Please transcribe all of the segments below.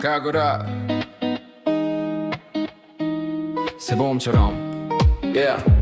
가거라 새봄처럼 yeah.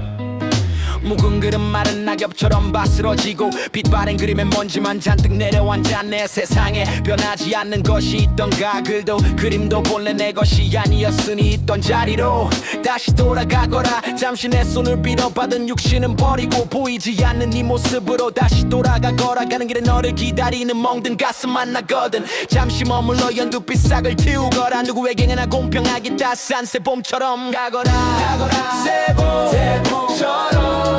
묵은 그릇 마른 낙엽처럼 바스러지고 빛바랜 그림에 먼지만 잔뜩 내려앉았네 세상에 변하지 않는 것이 있던가 글도 그림도 본래 내 것이 아니었으니 있던 자리로 다시 돌아가거라. 잠시 내 손을 빌어받은 육신은 버리고 보이지 않는 네 모습으로 다시 돌아가거라. 가는 길에 너를 기다리는 멍든 가슴 만 나거든. 잠시 머물러 연두빛 싹을 틔우거라. 누구에게나 공평하게 따스한 새봄처럼 가거라. 가거라. 새봄. 새봄처럼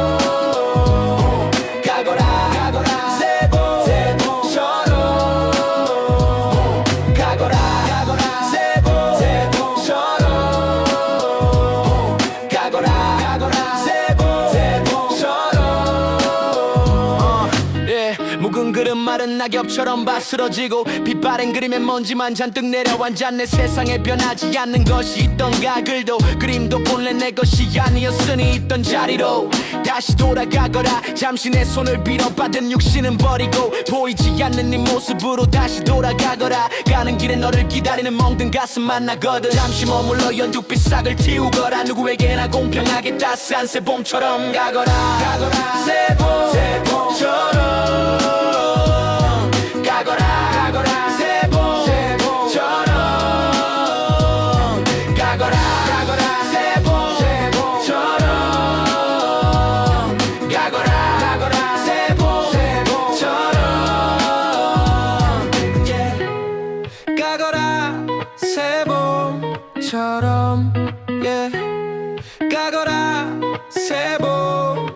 묵은 그릇 마른 낙엽처럼 바스러지고 빛바랜 그림에 먼지만 잔뜩 내려앉았네 세상에 변하지 않는 것이 있던가 글도 그림도 본래 내 것이 아니었으니 있던 자리로 다시 돌아가거라. 잠시 내 손을 빌어받은 육신은 버리고 보이지 않는 네 모습으로 다시 돌아가거라. 가는 길에 너를 기다리는 멍든 가슴 만 나거든. 잠시 머물러 연두빛 싹을 틔우거라. 누구에게나 공평하게 따스한 새봄처럼 가거라. 가거라 처럼 yeah. 가거라 새봄처럼